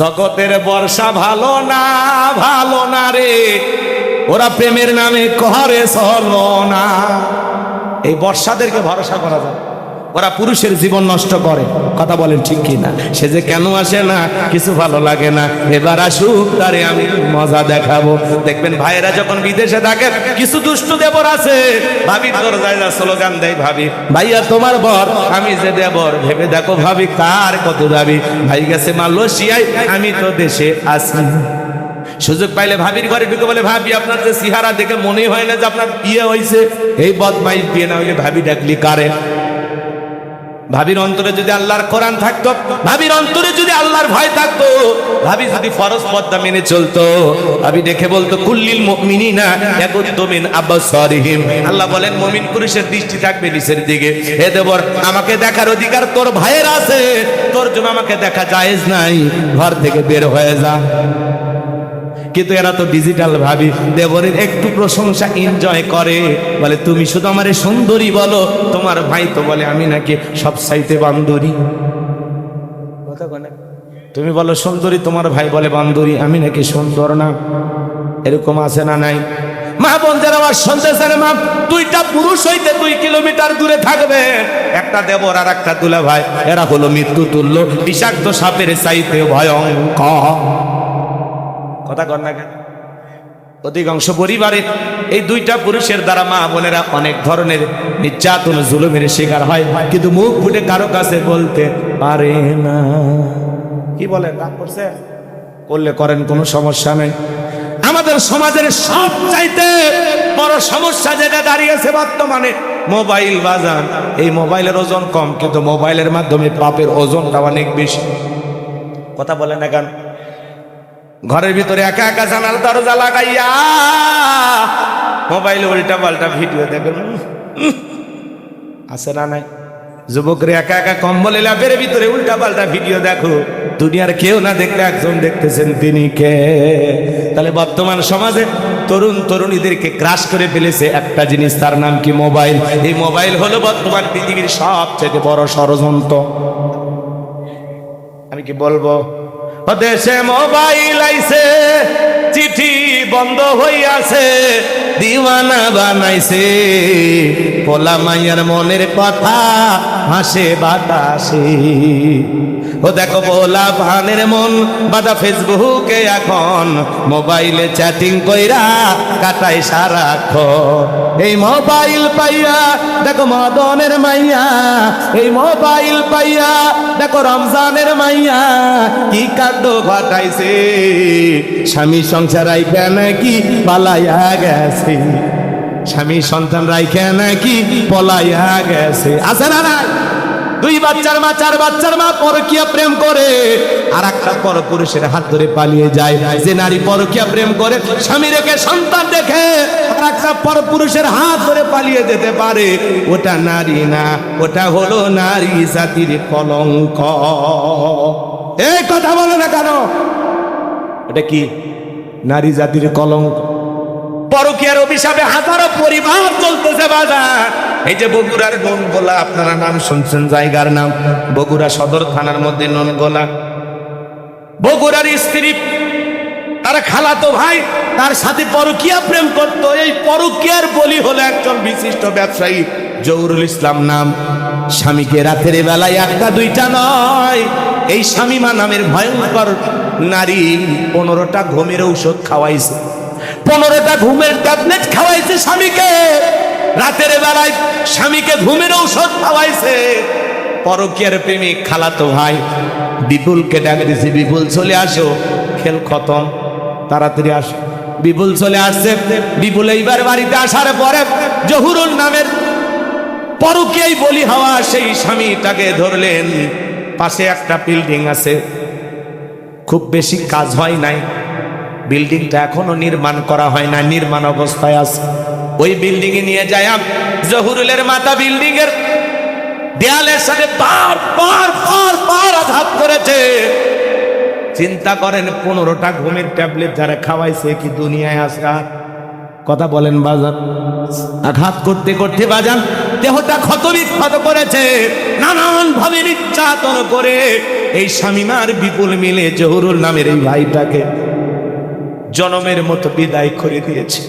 জগতের বর্ষা ভালো না ভালো না রে। ওরা প্রেমের নামে করে চলো না। এই বর্ষাদেরকে ভরসা করা যায় ওরা পুরুষের জীবন নষ্ট করে। কথা বলেন ঠিক কি না সে যে কেন আসে না, কিছু ভালো লাগে না। এবার আসুক, তারে আমি মজা দেখাবো। দেখবেন ভাইয়েরা যখন বিদেশে থাকে, কিছু দুষ্ট দেবর আছে। ভাবি তোর জায়গা স্লোগান দেয়, ভাবি, ভাইয়া তোমার বর, আমি যে দেবর, ভেবে দেখো ভাবি কার কত ভাবি ভাই গেছে মালয়েশিয়ায়, আমি তো দেশে আসি সুযোগ পাইলে ভাবির ঘরে ঢুকে বলে, ভাবি, আপনার যে সিহারা দেখে মনে হয় না যে আপনার বিয়ে হয়েছে এই বদমাইশ বিয়ে না হইলে ভাবি ডাকলি কারে? ভাবির অন্তরে যদি আল্লাহর কোরআন থাকতো, ভাবির অন্তরে যদি আল্লাহর ভয় থাকতো, ভাবি যদি ফরজ পদ্মা মেনে চলতো, ভাবি দেখে বলতো, কুল্লিল মুমিনিনা ইয়াকুদ্দুমিন আবসারিহিম। আল্লাহ বলেন, মুমিন পুরুষের দৃষ্টি থাকবে নিচের দিকে। হে দেবর, আমাকে দেখার অধিকার তোর ভাইয়ের আছে। তোর জন্য আমাকে দেখা জায়েজ নাই। ঘর থেকে বের হয়ে যা। কিন্তু এরা তো ডিজিটাল ভাবি। দেবরের একটু প্রশংসা এনজয় করে। বলে তুমি শুধু আমার সুন্দরী বলো তোমার ভাই তো বলে আমি নাকি সব সাইতে বান্দরি। কথা কয় না? তুমি বলো সুন্দরী তোমার ভাই বলে বান্দরি আমি নাকি সুন্দর না? এরকম আছে না নাই? মা বোনদের আমার শুনতেছেন মা? দুইটা পুরুষ হইতে দুই কিলোমিটার দূরে থাকবে। একটা দেবর আর একটা দুলা ভাই এরা হলো মৃত্যু তুল্য বিষাক্ত সাপের চাইতে ভয়ঙ্কর। কথা কর না কেন? অধিকাংশ পরিবারে এই দুইটা পুরুষের দ্বারা মা বোনেরা অনেক ধরনের নির্যাতন, জুলুমের শিকার হয়। কিন্তু মুখ ফুটে কারও কাছে বলতে পারে না। কি বলেন রাগ করছে? করলে করেন, কোনো সমস্যা নেই। আমাদের সমাজের সব চাইতে বড় সমস্যা যেটা দাঁড়িয়েছে বর্তমানে, মোবাইল বাজার। এই মোবাইলের ওজন কম, কিন্তু মোবাইলের মাধ্যমে পাপের ওজনটা অনেক বেশি। কথা বলেন না কেন? ঘরের ভিতরে একা একা জানাল, দরজা লাগাইয়া। মোবাইলে উল্টা পাল্টা ভিডিও দেখবেন। আছে না নাই? যুবকরা একা একা কম্বলে লাভের ভিতরে উল্টা পাল্টা ভিডিও দেখো। দুনিয়ার কেউ না দেখলে একজন দেখতেছেন তিনি কে? তাহলে বর্তমান সমাজে তরুণ তরুণীদেরকে ক্রাশ করে ফেলেছে একটা জিনিস, তার নাম কি মোবাইল? এই মোবাইল হলো বর্তমান পৃথিবীর সবচেয়ে বড় ষড়যন্ত্র। আমি কি বলব? দেশে মোবাইল আইছে, চিঠি বন্ধ হইয়াছে, দিওয়ানা বানাইছে। পোলা মাইয়ার মনের কথা হাসে বাতাসে। ও দেখো পোলা ভানের মন, বাদা ফেসবুকে এখন মোবাইলে চ্যাটিং কইরা কাটাই সারাক্ষণ। এই মোবাইল পাইয়া, দেখো মদনের মাইয়া। এই মোবাইল পাইয়া, দেখো রমজানের মাইয়া। কি কাণ্ড ঘটাইছে? স্বামী সংসার রাইখা নাকি পালাইয়া গেছে? স্বামী সন্তান রাইখা নাকি পলাইয়া গেছে? আছে না নাই? দুই বাচ্চার মা, চার বাচ্চার মা পরকিয়া প্রেম করে। আর একটা পর পুরুষের হাত ধরে পালিয়ে যায়। যে নারী পরকিয়া প্রেম করে, স্বামী রেখে, সন্তান দেখে আর একটা পর পুরুষের হাত ধরে পালিয়ে যেতে পারে। ওটা নারী না, ওটা হলো নারী জাতির কলঙ্ক। এই কথা বলো না কেন? এটা কি? নারী জাতির কলঙ্ক? পরকিয়ার অভিশাপে হাজারো পরিবার চলতেছে বাজার। এই যে বগুড়ার ননগোলা, আপনারা নাম শুনছেন, জায়গার নাম। বগুড়া সদর থানার মধ্যে ননগোলা। বগুড়ার স্ত্রী, তার খালাতো ভাই, তার সাথে পরকিয়া প্রেম করত। এই পরকিয়ার বলি হলো একজন বিশিষ্ট ব্যবসায়ী, জহুরুল ইসলাম নাম। স্বামীকে রাতের বেলায় একটা দুইটা নয়। এই স্বামীমা নামের ভয়ঙ্কর নারী পনেরোটা ঘুমের ঔষধ খাওয়াইছে। পনেরোটা ঘুমের ট্যাবলেট খাওয়াইছে স্বামীকে। রাতের বেলায় স্বামীকে ঘুমের ঔষধ খাওয়াইছে। পরকিয়ার প্রেমিক খালাতো ভাই বিপুলকে ডাক দিছে বিপুল, চলে আসো। খেল খতম। তাড়াতাড়ি আসো। বিপুল চলে আসছে। বিপুল এইবার বাড়িতে আসার পরে জহুরুল নামের পরকিয়াই বলি হওয়া সেই স্বামীটাকে ধরলেন। পাশে একটা বিল্ডিং আছে। খুব বেশি কাজ হয় নাই। বিল্ডিংটা এখনও নির্মাণ করা হয় না নির্মাণ অবস্থায় আছে। ওই বিল্ডিং এ নিয়ে যায় জহুরুলের মাথা বিল্ডিং এর দেয়ালের সাথে পার পার পার পার আঘাত করেছে। চিন্তা করেন, পনেরোটা ঘুমের ট্যাবলেট যারা খাওয়াইছে কি দুনিয়ায় আসে কথা বলেন বাজান। আঘাত করতে করতে বাজান, দেহটা ক্ষত বিক্ষত করেছে। নানান ভাবে নির্যাতন করে এই স্বামীমার বিপুল মিলে জহুরুল নামের এই ভাইটাকে জনমের মতো বিদায় করে দিয়েছে।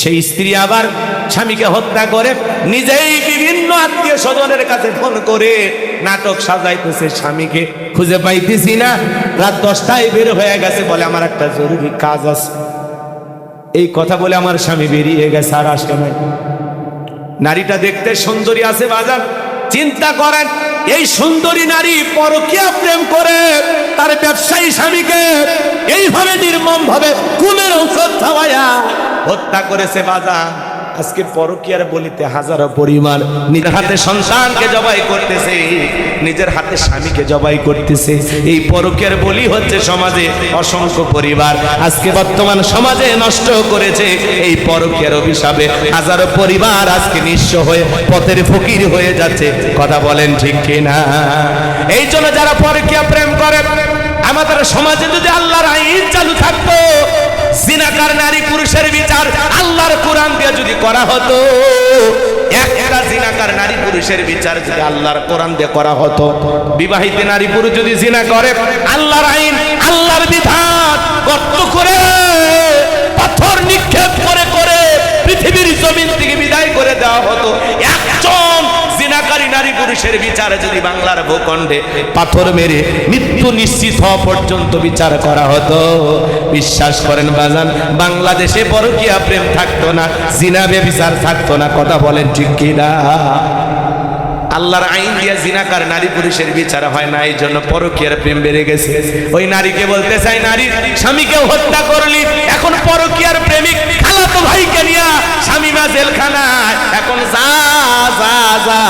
সেই স্ত্রী আবার স্বামীকে হত্যা করে, নিজেই বিভিন্ন আত্মীয় স্বজনের কাছে ফোন করে নাটক সাজাইতেছে স্বামীকে। খুঁজে পাইতেছি না। রাত দশটায় বের হয়ে গেছে বলে আমার একটা জরুরি কাজ আছে। এই কথা বলে আমার স্বামী বেরিয়ে গেছে আর আসে নাই। নারীটা দেখতে সুন্দরী আছে বাজার। চিন্তা করেন, এই সুন্দরী নারী পরকিয়া প্রেম করে তার ব্যবসায়ী স্বামীকে এইভাবে নির্মম ভাবে কুমের ঔষধ খাওয়ায়া হত্যা করেছে বাজার। আজকে পরকিয়ার বলিতে হাজারো পরিমাণ নিজের হাতে সন্তানকে জবাই করতেছে, নিজের হাতে স্বামীকে জবাই করতেছে। এই পরকিয়ার বলি হচ্ছে সমাজে অসংখ্য পরিবার। আজকে বর্তমান সমাজে নষ্ট করেছে এই পরকিয়ার অভিশাপে। হাজারো পরিবার আজকে নিঃস্ব হয়ে পথের ফকির হয়ে যাচ্ছে। কথা বলেন ঠিক কিনা? এই জন্য যারা পরকিয়া প্রেম করে, আমাদের সমাজে যদি আল্লাহর আইন চালু থাকতো, জিনাকার নারী পুরুষের বিচার আল্লাহর কোরআন দিয়ে যদি করা হতো, একটা জিনাকার নারী পুরুষের বিচার যদি আল্লাহর কোরআন দিয়ে করা হতো, বিবাহিত নারী পুরুষ যদি জিনা করে, আল্লাহর আইন, আল্লাহর বিধান, গর্ত করে, পাথর নিক্ষেপ করে করে, পৃথিবীর জমিন থেকে বিদায় করে দেওয়া হতো জিনাকারী নারী পুরুষের বিচারে যদি বাংলার ভূখণ্ডে পাথর মেরে মৃত্যু নিশ্চিত হওয়া পর্যন্ত বিচার করা হতো। বিশ্বাস করেন বাজান, বাংলাদেশে পরকিয়া প্রেম থাকতো না জিনাবে বিচার থাকতো না, কথা বলেন ঠিক কিনা আল্লাহর আইন দিয়া জিনাকার নারী পুরুষের বিচার হয় না এই জন্য পরকীয়ার প্রেম বেড়ে গেছে। ওই নারীকে বলতে চাই, নারী স্বামীকে হত্যা করলি, এখন পরকীয়ার প্রেমিক খালাতো ভাইকে নিয়া স্বামী মা জেলখানায়। এখন যা যা যা,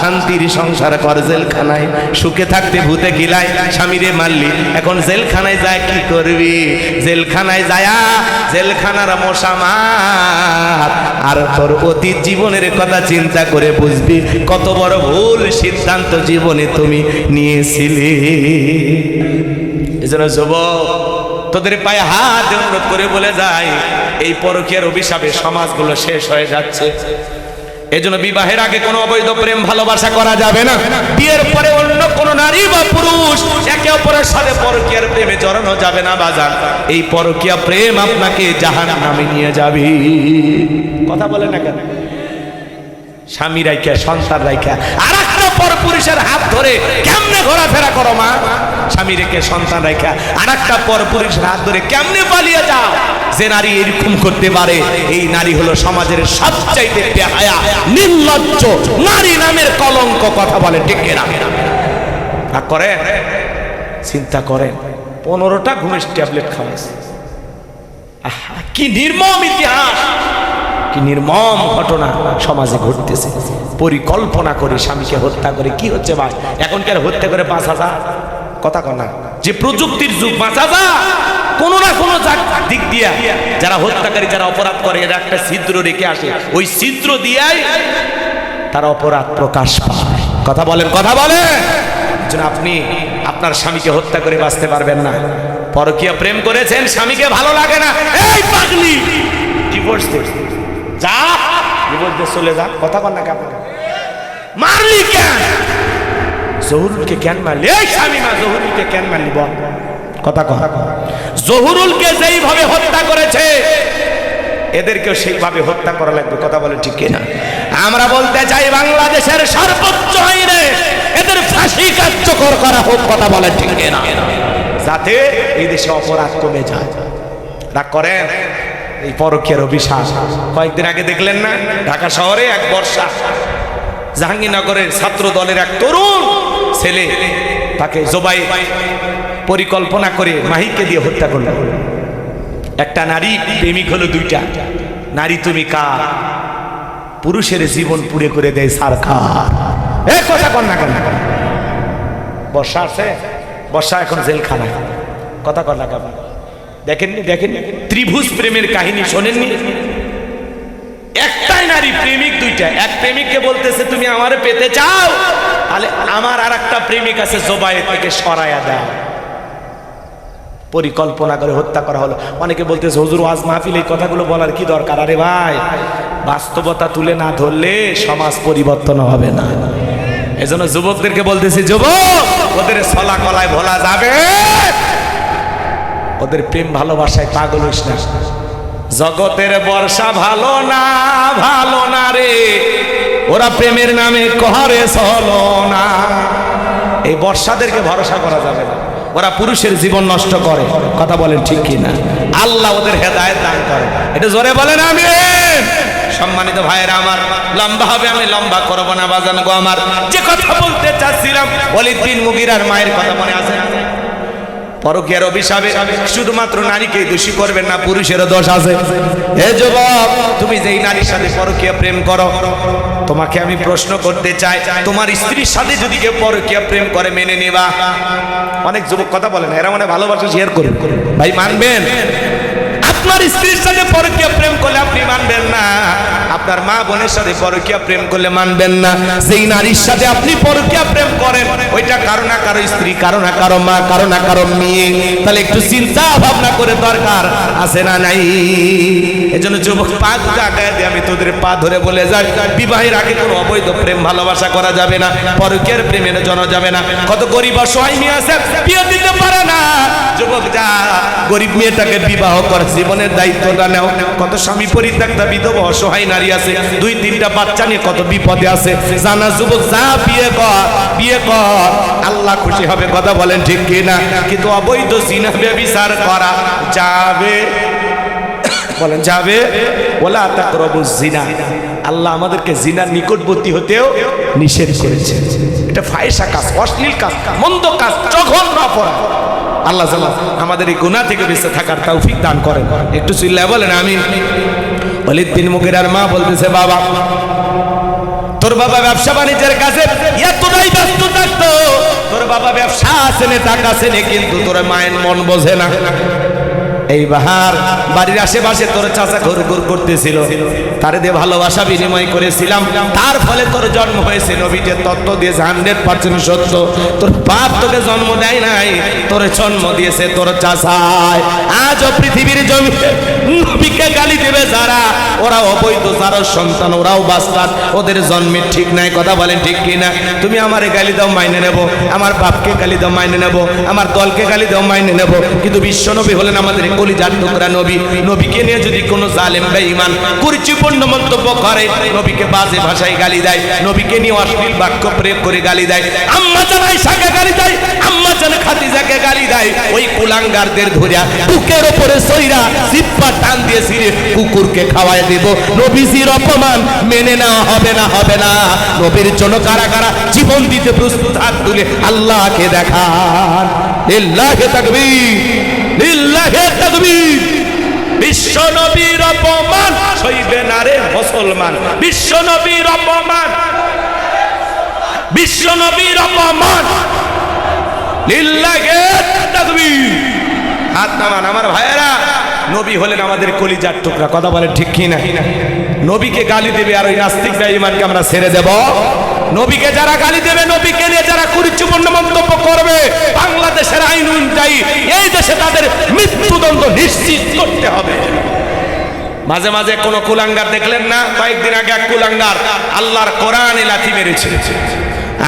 শান্তির সংসার কর জেলখানায়। সুখে থাকতে ভূতে গিলাই স্বামীরে মারলি। এখন জেলখানায় যায় কি করবি? জেলখানায় যায়া জেলখানার মশা মার। আর তোর অতীত জীবনের কথা চিন্তা করে বুঝবি কত বড় ভুল সিদ্ধান্ত জীবনে তুমি নিয়েছিলে। এজন্য যুবক, তোদের পায়ে হাত অনুরোধ করে বলে যায় এই পরকীয়ার অভিশাপে সমাজগুলো শেষ হয়ে যাচ্ছে। এজন্য বিবাহের আগে কোনো অবৈধ প্রেম ভালোবাসা করা যাবে না। বিয়ের পরে অন্য কোন নারী বা পুরুষ একে অপরের সাথে পরকীয়ার প্রেমে জড়ানো যাবে না বাজান। এই পরকীয়া প্রেম আপনাকে জাহান নামে নিয়ে যাবে। কথা বলে না কেন? স্বামী রাইখা, সন্তান রাইখা আর পর পুরুষের হাত ধরে কেমনে ঘোরাফেরা করো মা? স্বামী রেখে সন্তান রাইখা আর একটা পর পুরুষের হাত ধরে কেমনে পালিয়ে যাও? যে নারী এরকম করতে পারে, এই নারী হলো সমাজের সবচাইতে বেহায়া, নির্লজ্জ, নারী নামের কলঙ্ক কথা বলে ঠিক না রাগ করে চিন্তা করেন, পনেরোটা ঘুমের ট্যাবলেট খাওয়াইছে। কি নির্মম ইতিহাস! কি নির্মম ঘটনা সমাজে ঘটতেছে। পরিকল্পনা করে স্বামীকে হত্যা করে, কি হচ্ছে ভাই? এখনকার হত্যা করে পাঁচ হাজার? কথা কনা যে প্রযুক্তির যুগ, পাঁচ হাজার? কোনো না কোনো দিক দিয়া যারা হত্যাকারী, যারা অপরাধ করে, এরা একটা ছিদ্র রেখে আসে। ওই ছিদ্র দিয়াই তার অপরাধ প্রকাশ পায়। কথা বলেন কথা বলেন! আপনি আপনার স্বামীকে হত্যা করে বাঁচতে পারবেন না। পরকীয়া প্রেম করেছেন, স্বামীকে ভালো লাগে না। এই পাগলি! ডিভোর্স যা ডিভোর্স দে চলে যা, কথা কর না কে আপনাকে? মারলি কেন? জহুরুলকে কেন মারলি? এই স্বামী মা জহুরুলকে কেন মারলি বল? কথা কথা জহুরুলকে যেইভাবে হত্যা করেছে, এদেরকেও সেইভাবে হত্যা করা লাগবে, কথা বলে ঠিক কিনা? আমরা বলতে চাই বাংলাদেশের সর্বোচ্চ আইনে এদের ফাঁসি কার্যকর করা হোক, কথা বলে ঠিক কিনা? যাতে এই দেশে অপরাধ কমে যায়। রাগ করেন? এই পরকীয়ার অভিশাপ। কয়েকদিন আগে দেখলেন না? ঢাকা শহরে এক বর্ষা। জাহাঙ্গীরনগরের ছাত্র দলের এক তরুণ ছেলে তাকে জবাই পরিকল্পনা করে মাহিকে দিয়ে হত্যা করল। একটা নারী প্রেমিক হলো দুইটা। নারী তুমি কার? পুরুষের জীবন পুড়ে করে দেয় সার সরকার। এ কথা কর না কেন? বর্ষা আছে? বর্ষা এখন জেলখানা কথা কর না কেন? দেখেননি দেখেন, ত্রিভুজ প্রেমের কাহিনী শোনেননি? একটাই নারী প্রেমিক দুইটা। এক প্রেমিককে বলতেছে, তুমি আমারে পেতে চাও? তাহলে আমার আর একটা প্রেমিক আছে জবাই থেকে সরাইয়া দাও। পরিকল্পনা করে হত্যা করা হলো। অনেকে বলতেছে, হজুর, ওয়াজ মাহফিল এই কথাগুলো বলার কি দরকার? আরে ভাই, বাস্তবতা তুলে না ধরলে সমাজ পরিবর্তন হবে না। এজন্য যুবকদেরকে বলতেছি, যুবক, ওদের ছলা কলায় ভোলা যাবে? ওদের প্রেম ভালোবাসায় পাগল হইস না। জগতের বর্ষা ভালো না ভালো না রে। ওরা প্রেমের নামে কহারে চলো না। এই বর্ষাদেরকে ভরসা করা যাবে না। ওরা পুরুষের জীবন নষ্ট করে। কথা বলেন ঠিক কি না আল্লাহ ওদের হেদায়েত দান করে। এটা জোরে বলেন আমি সম্মানিত ভাইয়েরা আমার, লম্বা হবে, আমি লম্বা করব না, বাজান গো আমার। যে কথা বলতে চাচ্ছিলাম অলিদ বিন মুগিরার মায়ের কথা মনে আছে? না? পরকীয়ার অভিশাপে শুধুমাত্র নারীকে দোষী করবেন না, পুরুষেরও দোষ আছে। হে যুবক, তুমি যেই নারীর সাথে পরকীয়া প্রেম করো, তোমাকে আমি প্রশ্ন করতে চাই, তোমার স্ত্রীর সাথে যদি কেউ পরকীয়া প্রেম করে, মেনে নেবা? অনেক যুবক কথা বলেন এরা মানে ভালোবাসা শেয়ার করুন ভাই, মানবেন? আপনার স্ত্রীর সাথে পরকীয়া প্রেম করলে আপনি মানবেন না। আপনার মা বোনের সাথে পরকীয়া প্রেম করলে মানবেন না। যেই নারীর সাথে আপনি পরকীয়া প্রেম করেন, ওইটা কারও না কারও স্ত্রী, কারও না কারও মা, কারও না কারও মেয়ে। তাহলে একটু চিন্তা ভাবনা করে দরকার, আছে না নাই? এজন্য যুবক, পা দুটো আগায় দিয়ে আমি তোদের পা ধরে বলে যাই। বিবাহের আগে কোনো অবৈধ প্রেম ভালোবাসা করা যাবে না, পরকীয়ার প্রেমের জন যাবে না। কত গরিব অসহায় মেয়ে আছে, বিয়ে দিতে পারে না। যুবক, যা, গরিব মেয়েটাকে বিবাহ কর, জীবনের দায়িত্বটা নাও। কত স্বামী পরিত্যক্তা, বিধবা, অসহায় নারী আছে, দুই, তিনটা বাচ্চা নিয়ে কত বিপদে আছে। জানা যুবক, যা বিয়ে কর বিয়ে কর। আল্লাহ খুশি হবে, কথা বলেন ঠিক কি না কিন্তু অবৈধ জিনা বিচার করা যাবে। বলেন, যাবে? ওলা তাকরবু জিনা। আল্লাহ আমাদেরকে জিনার নিকটবর্তী হতেও নিষেধ করেছে। এটা ফায়সা কাজ, অশ্লীল কাজ, মন্দ কাজ, জঘন্য অপরাধ। আল্লাহ আমাদের এই গুনাহ থেকে বেঁচে থাকার তৌফিক দান করেন। একটু চিল্লা বলেন আমি অলিদ বিন মুগিরার মা বলতেছে, বাবা, তোর বাবা ব্যবসা বাণিজ্যের কাছে এতটাই ব্যস্ত থাকতো। তোর বাবা ব্যবসা আছে নে, টাকা আছে কিন্তু তোর মায়ের মন বোঝে না। এই বাহার বাড়ির আশেপাশে তোর চাচা ঘুর ঘুর করতেছিল। তারে দিয়ে ভালোবাসা বিনিময় করেছিলাম। তার ফলে তোর জন্ম হয়েছে নবীজের তত্ত্ব দিয়ে হান্ড্রেড পার্সেন্ট সত্য। তোর বাপ তোকে জন্ম দেয় নাই, তোর জন্ম দিয়েছে তোর চাচায় আজও পৃথিবীর জমি নবীকে গালি দেবে যারা, ওরা অবৈধ, যারা সন্তান, ওরাও বাস্তার ওদের জন্মের ঠিক নাই, কথা বলেন ঠিক কিনা? তুমি আমারে গালি দাও, মাইনে নেব। আমার বাপকে গালি দাও, মাইনে নেব। আমার দলকে গালি দাও, মাইনে নেব। কিন্তু বিশ্ব নবী হলেন আমাদের কলিজার টুকরা নবী। নবীকে নিয়ে যদি কোনো জালেম বা ইমান কুরুচিপূর্ণ মন্তব্য করে, নবীকে বাজে ভাষায় গালি দেয়, নবীকে নিয়ে অশ্লীল বাক্য প্রয়োগ করে গালি দেয়, আম্মা জানাই সাকে গালি দেয়, আম্মা জানা খাদিজাকে গালি দেয়, ওই কুলাঙ্গারদের ধরিয়া বুকের ওপরে সইরা জিপ্পা টান দিয়ে ছিঁড়ে কুকুরকে খাওয়ায় দেব। নবীজির অপমান মেনে নেওয়া হবে না হবে না। নবীর জন্য কারা কারা জীবন দিতে প্রস্তুত হাত তুলে আল্লাহকে দেখান। লিল্লাহে তাকবীর। লিল্লাহে তাকবীর বিশ্ব নবীর অপমান সইবে না রে মুসলমান। বিশ্ব নবীর অপমান। বিশ্ব নবীর অপমান। লিল্লাহে তাকবীর আমার ভাইয়েরা, নবী হলেন আমাদের কলিজার টুকরা। কথা বলেন ঠিক কি না নবীকে গালি দেবে আর ওই নাস্তিক ইমানকে আমরা ছেড়ে দেব। নবীকে যারা গালি দেবে, নবীকে নিয়ে যারা কুরুচিপূর্ণ মন্তব্য করবে, বাংলাদেশের আইন অনুযায়ী এই দেশে তাদের মৃত্যুদণ্ড নিশ্চিত করতে হবে। মাঝে মাঝে কোনো কুলাঙ্গার দেখলেন না? কয়েকদিন আগে এক কুলাঙ্গার আল্লাহর কোরআনে লাথি মেরেছে।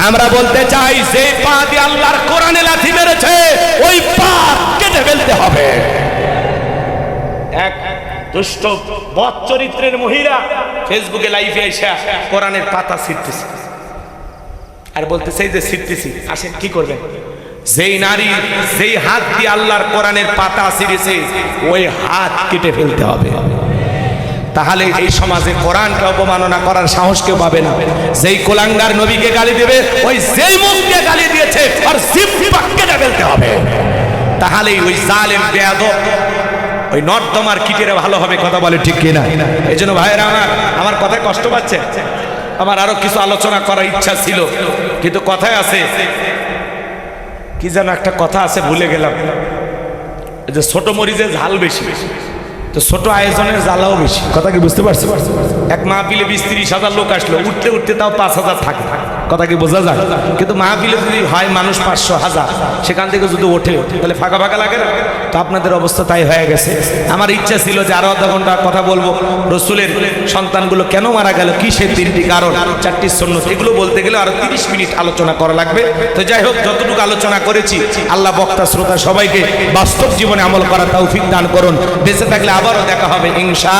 আমরা বলতে চাই যে পা দিয়ে আল্লাহর কোরআনে লাথি মেরেছে, ওই পা কেটে ফেলতে হবে। এক দুষ্ট বদ চরিত্রের মহিলা ফেসবুকে লাইভে এসে কোরআনের পাতা ছিটতেছে আর বলতেছে যে ছিটতেছি, আসেন, কি করবেন? যেই নারী যেই হাত দিয়ে আল্লাহর কোরআনের পাতা ছিঁড়েছে, ওই হাত কেটে ফেলতে হবে। তাহলে এই সমাজে কোরআনকে অপমাননা করার সাহস কেউ পাবে না। যেই কোলাঙ্গার নবীকে গালি দেবে, ওই যেই মুখকে গালি দিয়েছে, আর জিব্বা কেটে ফেলতে হবে। তাহলেই ওই জালেম, বেয়াদব, ওই নর্দমার কিটেরে ভালো হবে, কথা বলে ঠিক কিনা? এই জন্য ভাইয়েরা, আমার আমার কথায় কষ্ট পাচ্ছে। আমার আরও কিছু আলোচনা করার ইচ্ছা ছিল। কিন্তু কথায় আছে। কি যেন একটা কথা আছে ভুলে গেলাম। যে ছোট মরিচের ঝাল বেশি। বেশি তো ছোট আয়োজনের জ্বালাও বেশি। কথা কি বুঝতে পারছি? এক মাহফিলে বিশ তিরিশ হাজার লোক আসলো উঠতে উঠতে তাও পাঁচ হাজার থাকে থাকে। কথা কি বোঝা যায়? কিন্তু মাহফিলে যদি হয় মানুষ পাঁচশো হাজার, সেখান থেকে যদি ওঠে, তাহলে ফাঁকা ফাঁকা লাগে না? তো আপনাদের অবস্থা তাই হয়ে গেছে। আমার ইচ্ছা ছিল যে আরও আধা ঘণ্টা কথা বলব। রসুলের সন্তানগুলো কেন মারা গেল? কি সেই তিনটি কারণ? চারটি সন্ন্যত এগুলো বলতে গেলে আরও তিরিশ মিনিট আলোচনা করা লাগবে। তো যাই হোক, যতটুকু আলোচনা করেছি, আল্লাহ বক্তা, শ্রোতা সবাইকে বাস্তব জীবনে আমল করা তৌফিক দান করুন। বেঁচে থাকলে আবারও দেখা হবে, ইনশা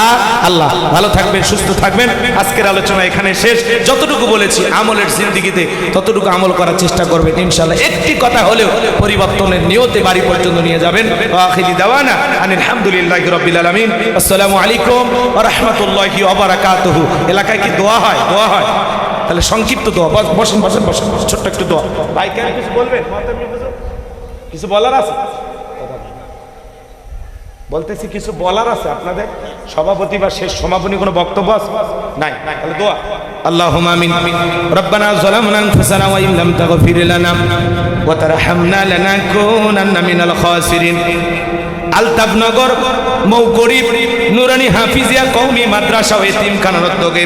আল্লাহ। ভালো থাকবেন, সুস্থ থাকবেন। আজকের আলোচনা এখানে শেষ। যতটুকু বলেছি, আমলের জিন্দিগিতে ততটুকু আমল করার চেষ্টা করবেন, ইনশাআল্লাহ। একটি কথা হলেও পরিবর্তনের নিয়তে বাড়ি পর্যন্ত নিয়ে যাবেন। আখিরি দাওয়ানা আনিল হামদুলিল্লাহি রাব্বিল আলামিন। আসসালামু আলাইকুম রাহমাতুল্লাহি ওয়া বারাকাতুহু। এলাকায় কি দোয়া হয়? দোয়া হয়। তাহলে সংক্ষিপ্ত দোয়া। বস- বসেন বসেন বসেন। ছোট্ট একটু দোয়া। ভাই, কেন কিছু বলবেন? কিছু বলার আছে? বলতেছি, কিছু বলার আছে আপনাদের? সভাপতি বা শেষ সমাপনী কোনো বক্তব্য আছে? নাই। তাহলে দোয়া। اللهم امين ربنا ظلمنا انفسنا وان لم تغفر لنا وترحمنا لنكونن من الخاسرين আলতাফনগর মৌকরিব নুরানি হাফিজিয়া কৌমি মাদ্রাসা ও এতিমখানার উদ্যোগে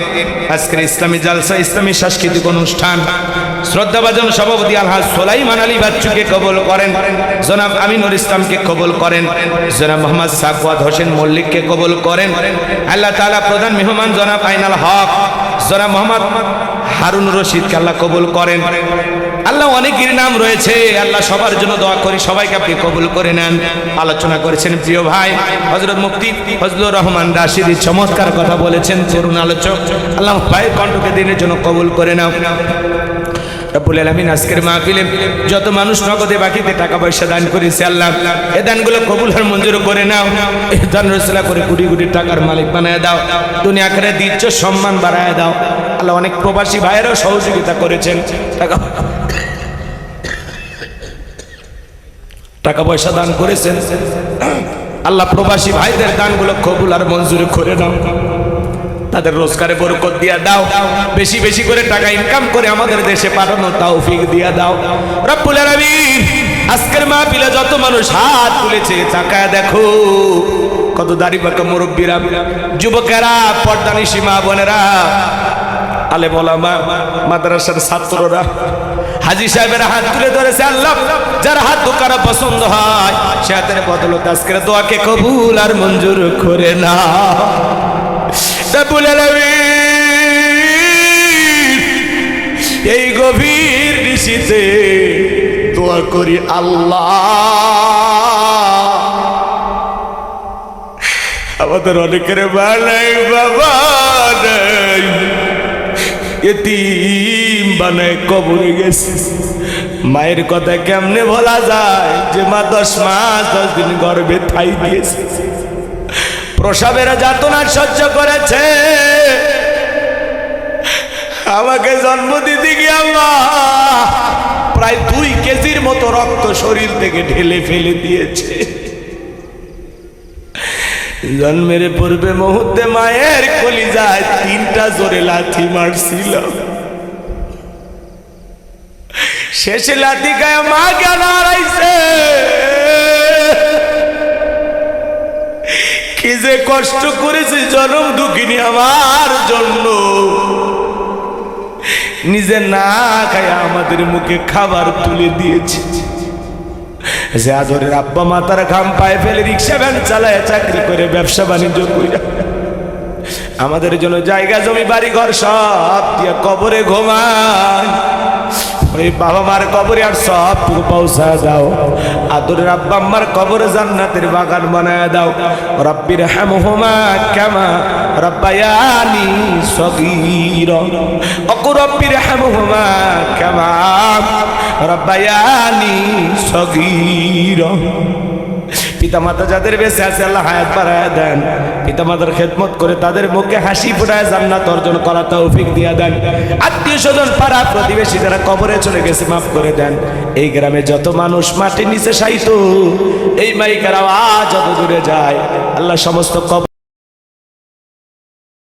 আজকের ইসলামী জালসা ইসলামী সাংস্কৃতিক অনুষ্ঠান শ্রদ্ধাভাজন সভাপতি আলহাজ সোলাইমান আলী বাচ্চুকে কবল করেন। জনাব আমিনুল ইসলামকে কবল করেন। জনাব মোহাম্মদ সাকওয়াত হোসেন মল্লিককে কবল করেন। আল্লাহ তাআলা প্রধান মেহমান জনাব আইনাল হক। জনাব মোহাম্মদ হারুন রশিদকে আল্লাহ কবুল করেন। আল্লাহ অনেকের নাম রয়েছে। আল্লাহ সবার জন্য দোয়া করি, সবাইকে আপনি কবুল করে নেন। আলোচনা করেছেন প্রিয় ভাই হজরত মুফতি ফজলুর রহমান রাশিদি চমৎকার কথা বলেছেন, তরুণ আলোচক। আল্লাহ ভাইয়ের কণ্ঠকে দিনের জন্য কবুল করে নাও। রব্বুল আলামিন আজকের মাহফিলে যত মানুষ নগদে বাকিতে টাকা পয়সা দান করেছে, আল্লাহ এ দানগুলো কবুল আর মঞ্জুর করে নাও। এ দান রসলা করে কোটি কোটি টাকার মালিক বানায় দাও। দুনিয়া করে দিচ্ছ সম্মান বাড়ায় দাও। আল্লাহ অনেক প্রবাসী ভাইয়েরাও সহযোগিতা করেছেন। টাকা টাকা পয়সা দান করেছেন। আল্লাহ প্রবাসী ভাইদের দানগুলো কবুল আর মঞ্জুর করে নাও। তাদের রোজগারে বরকত দিয়া দাও। বেশি বেশি করে টাকা ইনকাম করে আমাদের দেশে পাঠানো তৌফিক দিয়া দাও। রব্বুল আলামিন, আজকের মাহফিলে যত মানুষ হাত তুলেছে, তাকায় দেখো, কত দাড়ি পাকা মুরব্বীরা, যুবকেরা পর্দানি সীমা বোনেরা, আলে বলা মা মাদ্রাসার ছাত্ররা, হাজি সাহেবের হাত তুলে ধরেছে, আল্লাহ, যার হাত দোকানা পছন্দ হয়, সে হাতের বদলত আজকের দোয়াকে কবুল আর মঞ্জুর করে না রব্বুল আলামিন। এই গভীর নিশিতে দোয়া করি আল্লাহ। আমাদের অনেকের বানাই বাবা নাই। এতিম কবরে গেছে। মায়ের কথা কেমনে বলা যায় যে মা দশ মাস, দশ দিন গর্ভে ঠাই দিয়েছে। প্রসবের যাতনা সহ্য করেছে। আমাকে জন্ম দিতে গিয়ে আল্লাহ প্রায় দুই কেজির মতো রক্ত শরীর থেকে ঢেলে ফেলে দিয়েছে। জন্মের পূর্বে মুহূর্তে মায়ের কলিজায় তিনটা জোরে লাথি মারছিল। শেষে লাথি গায়ে মা কেন হারাইছে কি যে কষ্ট করেছে জনম দুঃখিনী আমার জন্য। নিজে না খায় আমাদের মুখে খাবার তুলে দিয়েছে। যে আদরের আব্বা মাতার ঘাম পায়ে ফেলে রিক্সা ভ্যান চালায় চাকরি করে, ব্যবসা বাণিজ্য করে আমাদের জন্য জায়গা, জমি বাড়ি ঘর সব দিয়ে কবরে ঘুমায়। ওই বাবা মার কবরে আর সব টুকু পৌঁছা দাও। আদরের আব্বা আম্মার কবরে জান্নাতের বাগান বানায় দাও। রব্বির হামহুমা কেমা রব্বায়ানি সগীর। অকু রব্বির হামহুমা কেমা রব্বায়ানি সগীর। পিতামাতা যাদের বেঁচে আছে, আল্লাহ হায়াত বাড়ায় দেন। পিতামাতার খেদমত করে তাদের মুখে হাসি ফুটায় জান্নাত অর্জন করা তৌফিক দিয়া দেন। আত্মীয় স্বজন, পাড়া প্রতিবেশী যারা কবরে চলে গেছে, মাফ করে দেন। এই গ্রামে যত মানুষ মাটির নিচে সাইতো এই মাইকার আওয়াজ যত দূরে যায়, আল্লাহ সমস্ত কবর